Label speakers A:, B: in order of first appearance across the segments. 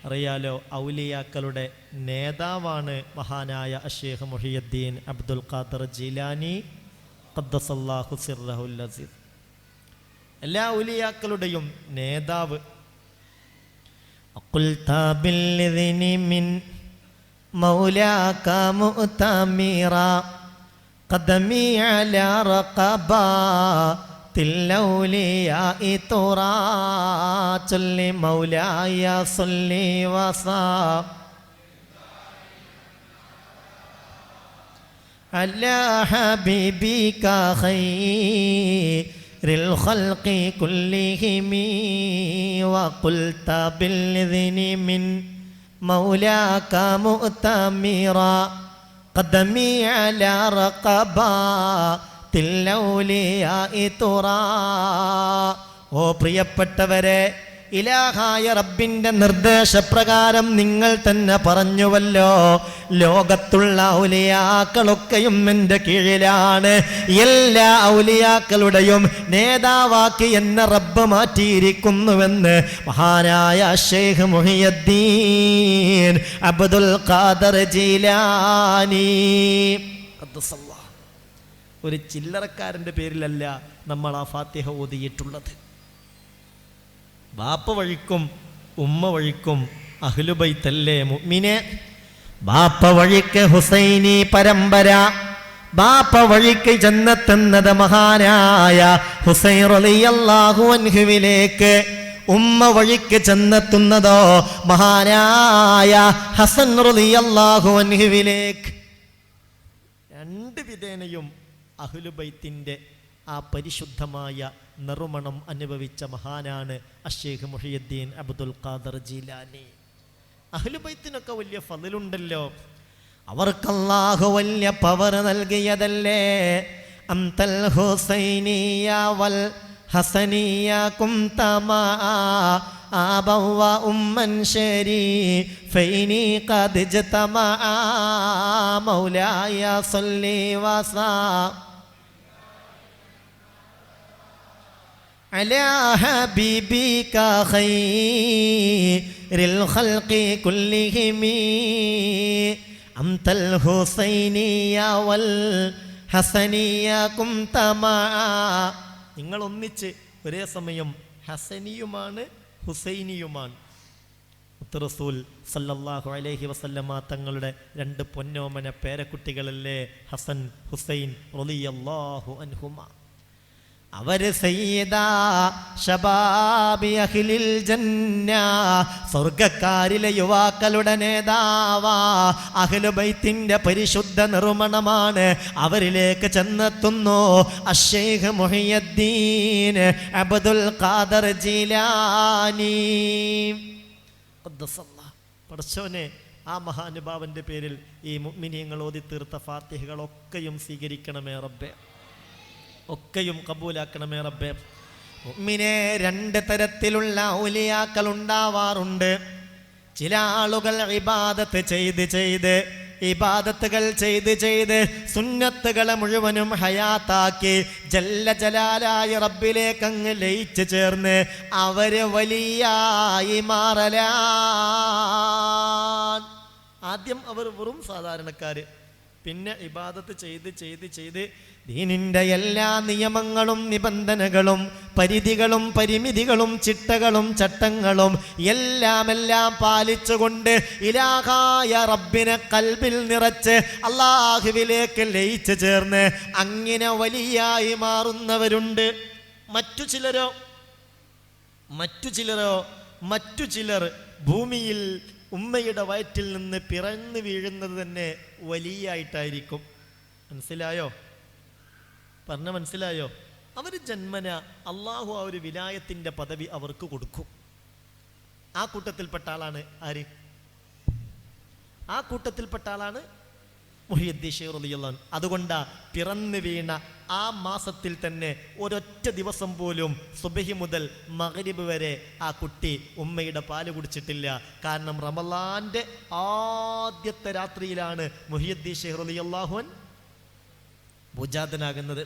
A: അറിയാലോ ഔലിയാക്കളുടെ നേതാവാണ് മഹാനായ അഷേഖ് മുഹിയുദ്ദീൻ അബ്ദുൽ ഖാദർ ജീലാനി ഖദ്ദസല്ലാഹു സിർറഹുൽ അസീസ് എല്ലാ ഔലിയാക്കളുടെയും നേതാവ് قلت بالإذن من مولاك مؤتمرا قدمي على رقبات ത്തില്ലൗലിയായി തുറാ. ചൊല്ലി മൗലായ صلي وصا على حبيبك خير الخلق كلهم وقلت بالذن من مولاك مؤتمرا قدمي على رقبا ഓ പ്രിയപ്പെട്ടവരെ ഇലാഹായ റബ്ബിന്റെ നിർദ്ദേശപ്രകാരം നിങ്ങൾ തന്നെ പറഞ്ഞുവല്ലോ ലോകത്തുള്ള ഔലിയാക്കളൊക്കെയും എന്റെ കീഴിലാണ്. എല്ലാ ഔലിയാക്കളുടെയും നേതാവാക്കി എന്നെ റബ്ബ് മാറ്റിയിരിക്കുന്നുവെന്ന് മഹാനായ ഷെയ്ഖ് മുഹിയദ്ദീൻ അബ്ദുൽ ഖാദർ ജീലാനി. ഒരു ചില്ലറക്കാരന്റെ പേരിലല്ല നമ്മൾ ആ ഫാത്തിഹ ഓതിയിട്ടുള്ളത്. ബാപ്പ വഴിക്കും ഉമ്മ വഴിക്കും അഹ്ലുബൈത്തല്ലേ മുഅ്മിനെ? ബാപ്പ വഴിക്ക് ഹുസൈനി പരമ്പര ബാപ്പ വഴിക്ക് ജന്നത്തെന്നത് മഹാനായ ഹുസൈൻ റളിയല്ലാഹു അൻഹുവിലേക്ക് ഉമ്മ വഴിക്ക് ചെന്നെത്തുന്നതോ മഹാനായ ഹസൻ റളിയല്ലാഹു അൻഹുവിലേക്ക്. രണ്ട് വിധേനയും അഹ്ലുബൈത്തിന്റെ ആ പരിശുദ്ധമായ നറുമണം അനുഭവിച്ച മഹാനാണ് അഷേഖ് മുഹിയുദ്ദീൻ അബ്ദുൽ ഖാദർ ജീലാനി. അഹ്ലുബൈത്തിനൊക്കെ വലിയ ഫതിലുണ്ടല്ലോ. അവർക്കല്ലാഹു വലിയ പവർ നൽകിയതല്ലേ? അംതൽ ഹുസൈനിയ വൽ ഹസനിയ കുംതമാ. آبا وأما شريفين قد اجتمعا مولاي صل وسلم على حبيبك خير الخلق كلهم أنت الحسينية والحسنية كنت معا നിങ്ങൾ ഒന്നിച്ച് ഒരേ സമയം ഹസനിയുമാണ് ഹുസൈനിയുമാണ്. റസൂൽ സല്ലല്ലാഹു അലൈഹി വസല്ലമ തങ്ങളുടെ രണ്ട് പൊന്നോമന പേരക്കുട്ടികളല്ലേ ഹസൻ ഹുസൈൻ റളിയല്ലാഹു അൻഹുമ. അവർ അഖിലിൽ ജന്ന സ്വർഗക്കാരിലെ യുവാക്കളുടെ നേതാവാ അഖിലുബൈത്തിന്റെ പരിശുദ്ധ നിർമ്മണമാണ് അവരിലേക്ക് ചെന്നെത്തുന്നു അഷേഖ് മുഹിയദ്ദീൻ അബ്ദുൽ ഖാദർ ജീലാനി. പടച്ചോനെ ആ മഹാനുഭാവന്റെ പേരിൽ ഈ മുഅ്മിനീങ്ങൾ ഓതി തീർത്ത ഫാത്തിഹകളൊക്കെയും സ്വീകരിക്കണമേ റബ്ബേ ഒക്കെയും കബൂലാക്കണമേ റബ്ബേ. മുഅ്മിനെ രണ്ട് തരത്തിലുള്ള ഔലിയാക്കൾ ഉണ്ടാവാറുണ്ട് ചില ആളുകൾ ഇബാദത്ത് ചെയ്ത് ചെയ്ത് ഇബാദത്തുകൾ ചെയ്ത് ചെയ്ത് സുന്നത്തുകളെ മുഴുവനും ഹയാത്താക്കി ജല്ല ജലാലായ റബ്ബിലേക്ക് അങ്ങ് ലയിച്ചു ചേർന്ന് അവർ വലിയായി മാറലാൻ. ആദ്യം അവർ വെറും സാധാരണക്കാര്. പിന്നെ ഇബാദത്ത് ചെയ്ത് ചെയ്ത് ചെയ്ത് ദീനിന്റെ എല്ലാ നിയമങ്ങളും നിബന്ധനകളും പരിധികളും പരിമിതികളും ചിട്ടകളും ചട്ടങ്ങളും എല്ലാം എല്ലാം പാലിച്ചുകൊണ്ട് ഇലാഹായ റബ്ബിനെ കൽബിൽ നിറച്ച് അള്ളാഹുവിലേക്ക് ലയിച്ചു ചേർന്ന് അങ്ങനെ വലിയായി മാറുന്നവരുണ്ട്. മറ്റു ചിലരോ? മറ്റു ചിലരോ? മറ്റു ചിലർ ഭൂമിയിൽ ഉമ്മയുടെ വയറ്റിൽ നിന്ന് പിറന്നു വീഴുന്നത് തന്നെ വലിയായിട്ടായിരിക്കും. മനസ്സിലായോ? പറഞ്ഞ മനസ്സിലായോ? അവർ ജന്മന അള്ളാഹു ആ ഒരു വിലായത്തിന്റെ പദവി അവർക്ക് കൊടുക്കും. ആ കൂട്ടത്തിൽപ്പെട്ട ആളാണ് ആര്? ആ കൂട്ടത്തിൽപ്പെട്ട ആളാണ് മുഹിയുദ്ദീഷേറുദിയല്ലാൻ അതുകൊണ്ടാ പിറന്നു വീണ ആ മാസത്തിൽ തന്നെ ഒരൊറ്റ ദിവസം പോലും സുബഹി മുതൽ മകരിബ് വരെ ആ കുട്ടി ഉമ്മയുടെ പാൽ കുടിച്ചിട്ടില്ല. കാരണം റമലാന്റെ ആദ്യത്തെ രാത്രിയിലാണ് മുഹിയുദ്ദീഷേറുദിയല്ലാഹുൻ ഭുജാതനാകുന്നത്.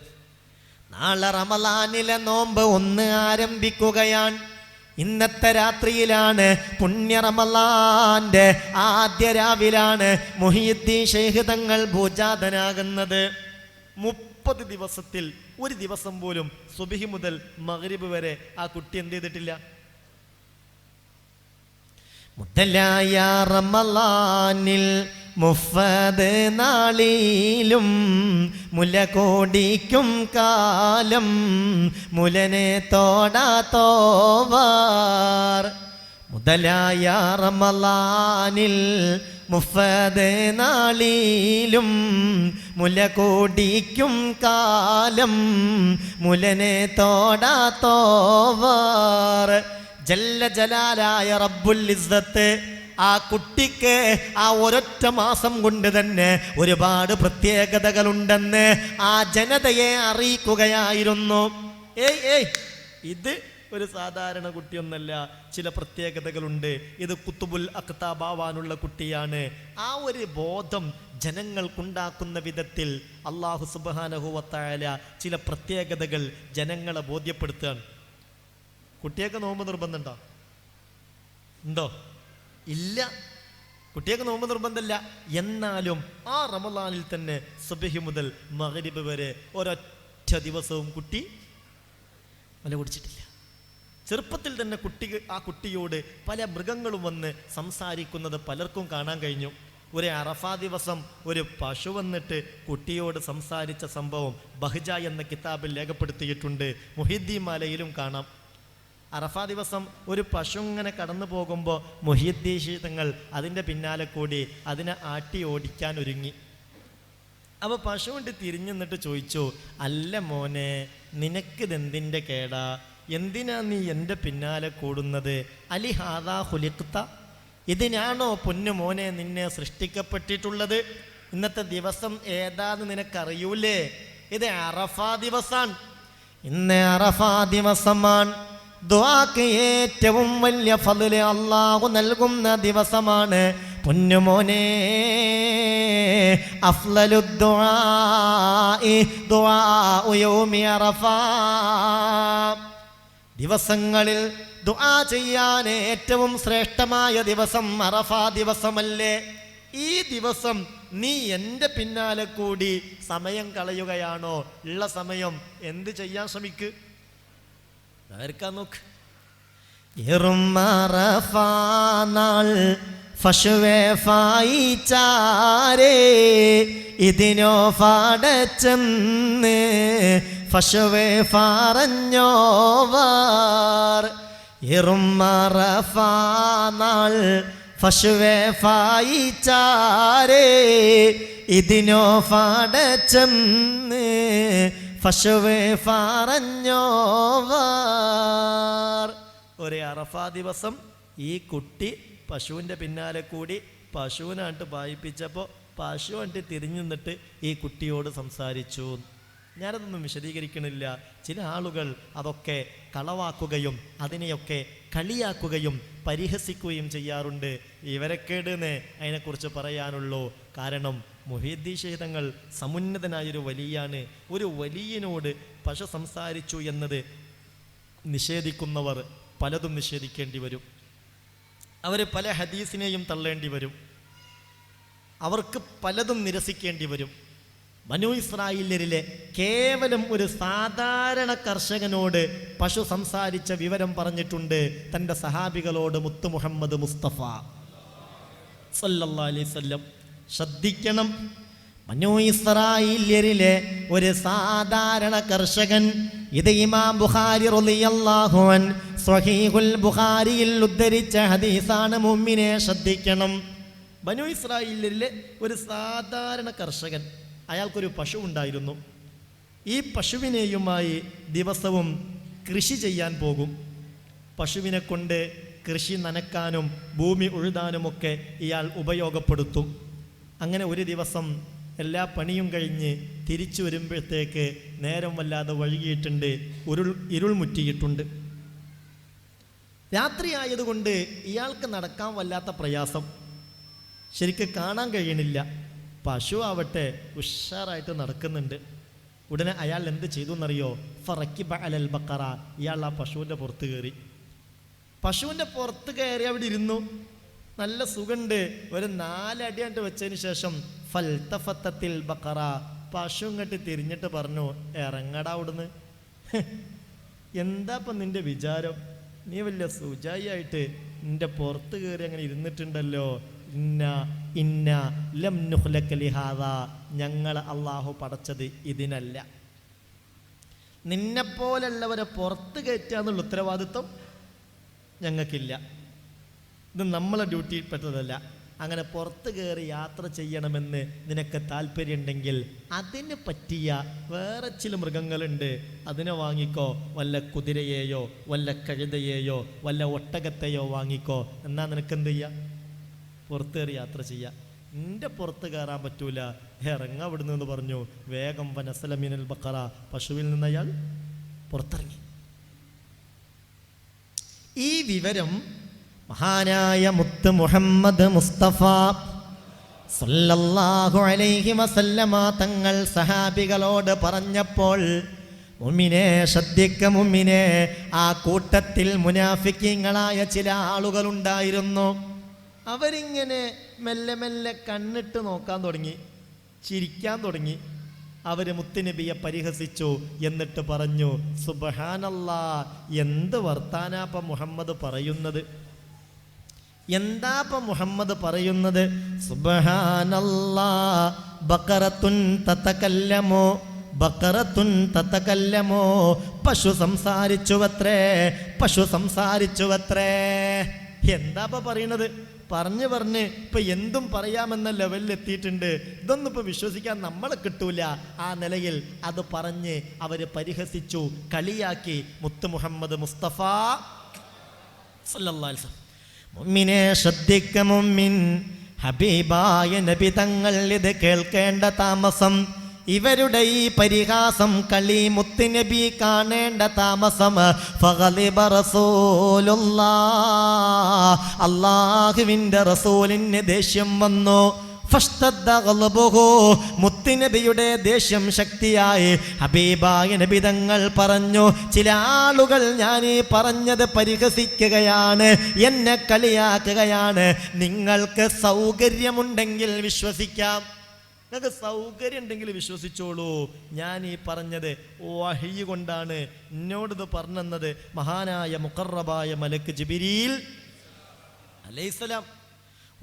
A: നാളെ റമലാനിലെ നോമ്പ് ഒന്ന് ആരംഭിക്കുകയാണ്. ഇന്നത്തെ രാത്രിയിലാണ് പുണ്യറമലാന്റെ ആദ്യ രാവിലാണ് മുഹിയുദ്ദീൻ ഷെയ്ഖ് തങ്ങൾ ഭൂജാതനാകുന്നത്. മുപ്പത് ദിവസത്തിൽ ഒരു ദിവസം പോലും സുബിഹി മുതൽ മഗ്രിബ് വരെ ആ കുട്ടി എന്ത് ചെയ്തിട്ടില്ല? മുതലായ റമലാനിൽ മുഫത് നാളിലും മുല കോടിക്കും കാലം മുലനെ തോടാത്തോവാർ മുതലായ റമലാനിൽ മുഫത് നാളിലും മുല കോടിക്കും കാലം മുലനെ തോടാത്തോവാർ ജല്ല ജലാലായ റബ്ബുൽ ഇസ്സത്ത് ആ കുട്ടിക്ക് ആ ഒരൊറ്റ മാസം കൊണ്ട് തന്നെ ഒരുപാട് പ്രത്യേകതകളുണ്ടെന്ന് ആ ജനതയെ അറിയിക്കുകയായിരുന്നു. ഏയ് ഏയ് ഇത് ഒരു സാധാരണ കുട്ടിയൊന്നല്ല. ചില പ്രത്യേകതകളുണ്ട്. ഇത് കുത്തുബുൽ അക്താബാവാനുള്ള കുട്ടിയാണ്. ആ ഒരു ബോധം ജനങ്ങൾക്കുണ്ടാക്കുന്ന വിധത്തിൽ അള്ളാഹു സുബാനഹുവത്തായ ചില പ്രത്യേകതകൾ ജനങ്ങളെ ബോധ്യപ്പെടുത്തുകയാണ്. കുട്ടിയൊക്കെ നോമ്പ് നിർബന്ധമുണ്ടോ ഉണ്ടോ? ഇല്ല. കുട്ടിയൊക്കെ നോമ്പ് നിർബന്ധമില്ല. എന്നാലും ആ റമലാനിൽ തന്നെ സുബഹി മുതൽ മകരിബ് വരെ ഒരൊറ്റ ദിവസവും കുട്ടി മല കുടിച്ചിട്ടില്ല. ചെറുപ്പത്തിൽ തന്നെ കുട്ടി ആ കുട്ടിയോട് പല മൃഗങ്ങളും വന്ന് സംസാരിക്കുന്നത് പലർക്കും കാണാൻ കഴിഞ്ഞു. ഒരു അറഫാ ദിവസം ഒരു പശു വന്നിട്ട് കുട്ടിയോട് സംസാരിച്ച സംഭവം ബഹ്ജ എന്ന കിതാബിൽ രേഖപ്പെടുത്തിയിട്ടുണ്ട്. മുഹിദ്ദീൻ മാലയിലും കാണാം. അറഫാ ദിവസം ഒരു പശു ഇങ്ങനെ കടന്നു പോകുമ്പോൾ മൊഹിദ്ദീഷി തങ്ങൾ അതിന്റെ പിന്നാലെ കൂടി അതിനെ ആട്ടി ഓടിക്കാൻ ഒരുങ്ങി. അപ്പോൾ പശു കൊണ്ട് തിരിഞ്ഞു നിന്നിട്ട് ചോദിച്ചു അല്ല മോനെ നിനക്കിതെന്തിന്റെ കേടാ? എന്തിനാ നീ എന്റെ പിന്നാലെ കൂടുന്നത്? അലി ഹാദാ ഹുലിക്ത ഇതിനാണോ പൊന്നു മോനെ നിന്നെ സൃഷ്ടിക്കപ്പെട്ടിട്ടുള്ളത്? ഇന്നത്തെ ദിവസം ഏതാന്ന് നിനക്കറിയൂലേ? ഇത് അറഫാ ദിവസാണ്. ഇന്ന് അറഫാ ദിവസമാണ്. ദുആക്ക് ഏറ്റവും വലിയ ഫതിൽ അള്ളാഹു നൽകുന്ന ദിവസമാണ്. പൊന്നുമോനെ അഫ്ലലു ദിവസങ്ങളിൽ ദുആ ചെയ്യാൻ ഏറ്റവും ശ്രേഷ്ഠമായ ദിവസം അറഫാ ദിവസമല്ലേ? ഈ ദിവസം നീ എന്റെ പിന്നാലെ കൂടി സമയം കളയുകയാണോ? ഉള്ള സമയം എന്ത് ചെയ്യാൻ ശ്രമിക്ക്? ആർക്കാ നോക്ക് എറുമറഫാനാൾ ഫഷുവേ ഫായിച്ചാരേ ഇതിനോ ഫാടച്ചെന്ന് ഫഷുവേ ഫായിച്ചാരേ ഇതിനോ ഫാടച്ചെന്ന് ഫഷുവേ ഫാറഞ്ഞോവാർ. ഒരു അറഫാ ദിവസം ഈ കുട്ടി പശുവിന്റെ പിന്നാലെ കൂടി പശുവിനായിട്ട് വായിപ്പിച്ചപ്പോൾ പശു കണ്ട് തിരിഞ്ഞു നിന്നിട്ട് ഈ കുട്ടിയോട് സംസാരിച്ചു. ഞാനതൊന്നും വിശദീകരിക്കണില്ല. ചില ആളുകൾ അതൊക്കെ കളവാക്കുകയും അതിനെയൊക്കെ കളിയാക്കുകയും പരിഹസിക്കുകയും ചെയ്യാറുണ്ട്. ഇവരെ കേടുന്നേ അതിനെക്കുറിച്ച് പറയാനുള്ളൂ. കാരണം മുഹീദ്ദീശേതങ്ങൾ സമുന്നതനായൊരു വലിയാണ്. ഒരു വലിയനോട് പശ സംസാരിച്ചു എന്നത് നിഷേധിക്കുന്നവർ പലതും നിഷേധിക്കേണ്ടി വരും. അവർ പല ഹദീസിനെയും തള്ളേണ്ടി വരും. അവർക്ക് പലതും നിരസിക്കേണ്ടി വരും. ബനു ഇസ്രായേലരിലെ കേവലം ഒരു സാധാരണ കർഷകനോട് പശു സംസാരിച്ച വിവരം പറഞ്ഞിട്ടുണ്ട് തന്റെ സഹാബികളോട് മുത്തു മുഹമ്മദ് മുസ്തഫ. സല്ലല്ലാ അലൈഹി വസല്ലം. ശ്രദ്ധിക്കണം. ബനു ഇസ്രായേല്യരിലെ ഒരു സാധാരണ കർഷകൻ ഇത് ഇമാം ബുഖാരി റളിയല്ലാഹു അൻ സ്വഹീഹുൽ ബുഖാരിയിൽ ഉദ്ധരിച്ച ഹദീസാണ്. മുമ്മിനെ ശ്രദ്ധിക്കണം. ബനു ഇസ്രായേലിലെ ഒരു സാധാരണ കർഷകൻ അയാൾക്കൊരു പശു ഉണ്ടായിരുന്നു. ഈ പശുവിനെയുമായി ദിവസവും കൃഷി ചെയ്യാൻ പോകും. പശുവിനെ കൊണ്ട് കൃഷി നനക്കാനും ഭൂമി ഉഴുതാനുമൊക്കെ ഇയാൾ ഉപയോഗപ്പെടുത്തും. അങ്ങനെ ഒരു ദിവസം എല്ലാ പണിയും കഴിഞ്ഞ് തിരിച്ചു വരുമ്പോഴത്തേക്ക് നേരം വല്ലാതെ വഴുകിയിട്ടുണ്ട് ഉരുൾ ഇരുൾ മുറ്റിയിട്ടുണ്ട്. രാത്രി ആയതുകൊണ്ട് ഇയാൾക്ക് നടക്കാൻ വല്ലാത്ത പ്രയാസം. ശരിക്ക് കാണാൻ കഴിയണില്ല. പശു ആവട്ടെ ഉഷാറായിട്ട് നടക്കുന്നുണ്ട്. ഉടനെ അയാൾ എന്ത് ചെയ്തു എന്നറിയോ ഫറക്കി അലൽ ബക്കറ ഇയാൾ ആ പശുവിന്റെ പുറത്ത് കയറി. പശുവിന്റെ പുറത്ത് കയറി അവിടെ ഇരുന്നു. നല്ല സുഖമുണ്ട് ഒരു നാലടി നാലടിയാണ്ട് വെച്ചതിന് ശേഷം ഫൽത്തഫത്തത്തിൽ ബക്കറ പശു ഇങ്ങോട്ട് തിരിഞ്ഞിട്ട് പറഞ്ഞു ഇറങ്ങടാ അവിടുന്ന്. എന്താ ഇപ്പം നിന്റെ വിചാരം? നീ വലിയ സുജായി ആയിട്ട് നിന്റെ പുറത്ത് കയറി അങ്ങനെ ഇരുന്നിട്ടുണ്ടല്ലോ. ഇന്ന ഇന്ന ലം ഞങ്ങൾ അള്ളാഹു പടച്ചത് ഇതിനല്ല. നിന്നെപ്പോലുള്ളവരെ പുറത്ത് കയറ്റുക എന്നുള്ള ഉത്തരവാദിത്വം ഞങ്ങൾക്കില്ല. ഇത് നമ്മളെ പെട്ടതല്ല. അങ്ങനെ പുറത്ത് കയറി യാത്ര ചെയ്യണമെന്ന് നിനക്ക് താല്പര്യമുണ്ടെങ്കിൽ അതിന് പറ്റിയ വേറെ ചില മൃഗങ്ങളുണ്ട്. അതിനെ വാങ്ങിക്കോ. വല്ല കുതിരയെയോ വല്ല കഴുതയെയോ വല്ല ഒട്ടകത്തെയോ വാങ്ങിക്കോ. എന്നാ നിനക്ക് എന്ത് ചെയ്യാം? പുറത്ത് കയറി യാത്ര ചെയ്യുക നിന്റെ പുറത്ത് കയറാൻ പറ്റൂല. ഇറങ്ങ അവിടുന്ന് എന്ന് പറഞ്ഞു. വേഗം വനസലമീനൽ ബക്കറ പശുവിൽ നിന്ന് അയാൾ പുറത്തിറങ്ങി. ഈ വിവരം മഹാനായ മുത്ത് മുഹമ്മദ് മുസ്തഫ സല്ലല്ലാഹു അലൈഹി വസല്ലമ തങ്ങൾ സഹാബികളോട് പറഞ്ഞപ്പോൾ മുമ്മിനെ ശ്രദ്ധിക്ക മുമ്മിനെ ആ കൂട്ടത്തിൽ മുനാഫിക്കിങ്ങളായ ചില ആളുകളുണ്ടായിരുന്നു. അവരിങ്ങനെ മെല്ലെ മെല്ലെ കണ്ണിട്ട് നോക്കാൻ തുടങ്ങി ചിരിക്കാൻ തുടങ്ങി. അവർ മുത്തുനബിയെ പരിഹസിച്ചു എന്നിട്ട് പറഞ്ഞു സുബഹാനല്ലാ എന്ത് വർത്താനാപ്പ മുഹമ്മദ് പറയുന്നത്? എന്താപ്പ മുഹമ്മദ് പറയുന്നത്? സുബഹാനല്ലാ ബക്കറത്തുൻ തത്തക്കല്ലമോ ബക്കറത്തുൻ തത്തക്കല്ലമോ പശു സംസാരിച്ചുവത്രേ പശു സംസാരിച്ചുവത്രേ. എന്താപ്പ പറയണത് പറഞ്ഞു പറഞ്ഞ് ഇപ്പൊ എന്തും പറയാമെന്ന ലെവലിൽ എത്തിയിട്ടുണ്ട്. ഇതൊന്നും ഇപ്പൊ വിശ്വസിക്കാൻ നമ്മളെ കിട്ടൂല. ആ നിലയിൽ അത് പറഞ്ഞ് അവർ പരിഹസിച്ചു കളിയാക്കി. മുത്ത് മുഹമ്മദ് മുസ്തഫ സല്ലല്ലാഹു അലൈഹി. മുമ്മിനെ ശ്രദ്ധിക്ക മുമ്മിൻ ഹബീബായ നബി തങ്ങൾ ഇത് കേൾക്കേണ്ട താമസം ഇവരുടെ ഈ പരിഹാസം കളി മുത്തുനബി കാണേണ്ട താമസം. അള്ളാഹുവിന്റെ റസൂലിന് ദേഷ്യം വന്നു. മുത്തിനബിയുടെ ദേഷ്യം ശക്തിയായി. ഹബീബായ നബി തങ്ങൾ പറഞ്ഞു ചില ആളുകൾ ഞാൻ ഈ പറഞ്ഞത് പരിഹസിക്കുകയാണ് എന്നെ കളിയാക്കുകയാണ്. നിങ്ങൾക്ക് സൗകര്യമുണ്ടെങ്കിൽ വിശ്വസിക്കാം. നിങ്ങൾക്ക് സൗകര്യം ഉണ്ടെങ്കിൽ വിശ്വസിച്ചോളൂ. ഞാൻ ഈ പറഞ്ഞത് വഹയ്യ കൊണ്ടാണ്. എന്നോടിത് പറഞ്ഞെന്നത് മഹാനായ മുക്കറബായ മലക്ക് ജിബിരിയിൽ അലൈസലാം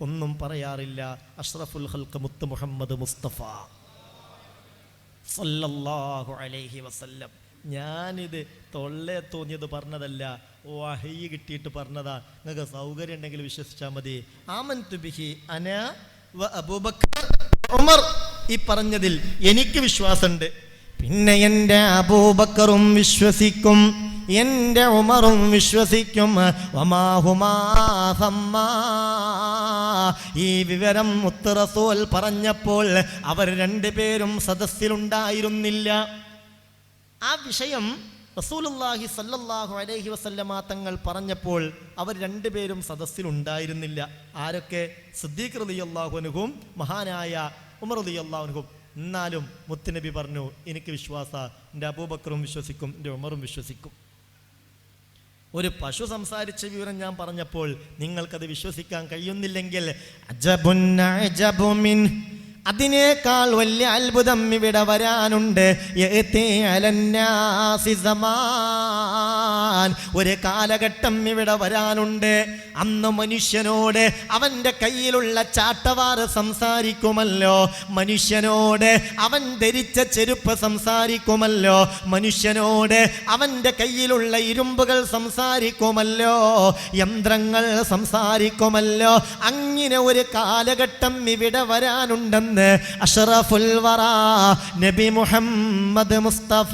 A: ഒന്നും പറയാറില്ല. അഷ്റഫുൽ ഹൽക്ക് മുത്ത് മുഹമ്മദ് മുസ്തഫ. സല്ലല്ലാഹു അലൈഹി വസല്ലം. ഞാനിത് തൊള്ളെ തോന്നിയത് പറഞ്ഞതല്ല. വഹയ്യ കിട്ടിയിട്ട് പറഞ്ഞതാ. നിങ്ങൾക്ക് സൗകര്യം ഉണ്ടെങ്കിൽ വിശ്വസിച്ചാൽ മതി. ആമൻ തുബിഹി അന അബൂബക്കർ ഉമർ. ഈ പറഞ്ഞതിൽ എനിക്ക് വിശ്വാസമുണ്ട്. പിന്നെ എന്റെ അബൂബക്കറും വിശ്വസിക്കും. എന്റെ ഉമറും വിശ്വസിക്കും. ഈ വിവരം മുത്തറസോൽ പറഞ്ഞപ്പോൾ അവർ രണ്ടുപേരും സദസ്സിലുണ്ടായിരുന്നില്ല. ആ വിഷയം റസൂലുള്ളാഹി സല്ലല്ലാഹു അലൈഹി വസല്ലമ തങ്ങൾ പറഞ്ഞപ്പോൾ അവർ രണ്ടുപേരും സദസ്സിലുണ്ടായിരുന്നില്ല. ആരൊക്കെ? സിദ്ദീഖ് റളിയല്ലാഹു അള്ളാഹുനുഹും മഹാനായ ഉമർ റളിയല്ലാഹു അള്ളാഹുനുഹും എന്നാലും മുത്തുനബി പറഞ്ഞു എനിക്ക് വിശ്വാസ. എന്റെ അബൂബക്കറും വിശ്വസിക്കും എന്റെ ഉമറും വിശ്വസിക്കും. ഒരു പശു സംസാരിച്ച വിവരം ഞാൻ പറഞ്ഞപ്പോൾ നിങ്ങൾക്കത് വിശ്വസിക്കാൻ കഴിയുന്നില്ലെങ്കിൽ അജബുൻ അജബുമിൻ അതിനേക്കാൾ വലിയ അത്ഭുതം ഇവിടെ വരാനുണ്ട്. ഒരു കാലഘട്ടം ഇവിടെ വരാനുണ്ട്. അന്ന് മനുഷ്യനോട് അവന്റെ കയ്യിലുള്ള ചാട്ടവാറ് സംസാരിക്കുമല്ലോ. മനുഷ്യനോട് അവൻ ധരിച്ച ചെരുപ്പ് സംസാരിക്കുമല്ലോ. മനുഷ്യനോട് അവന്റെ കയ്യിലുള്ള ഇരുമ്പുകൾ സംസാരിക്കുമല്ലോ. യന്ത്രങ്ങൾ സംസാരിക്കുമല്ലോ. അങ്ങനെ ഒരു കാലഘട്ടം ഇവിടെ വരാനുണ്ടെന്ന് നിന്ന് അഷറഫുൽ വറ നബി മുഹമ്മദ് മുസ്തഫ.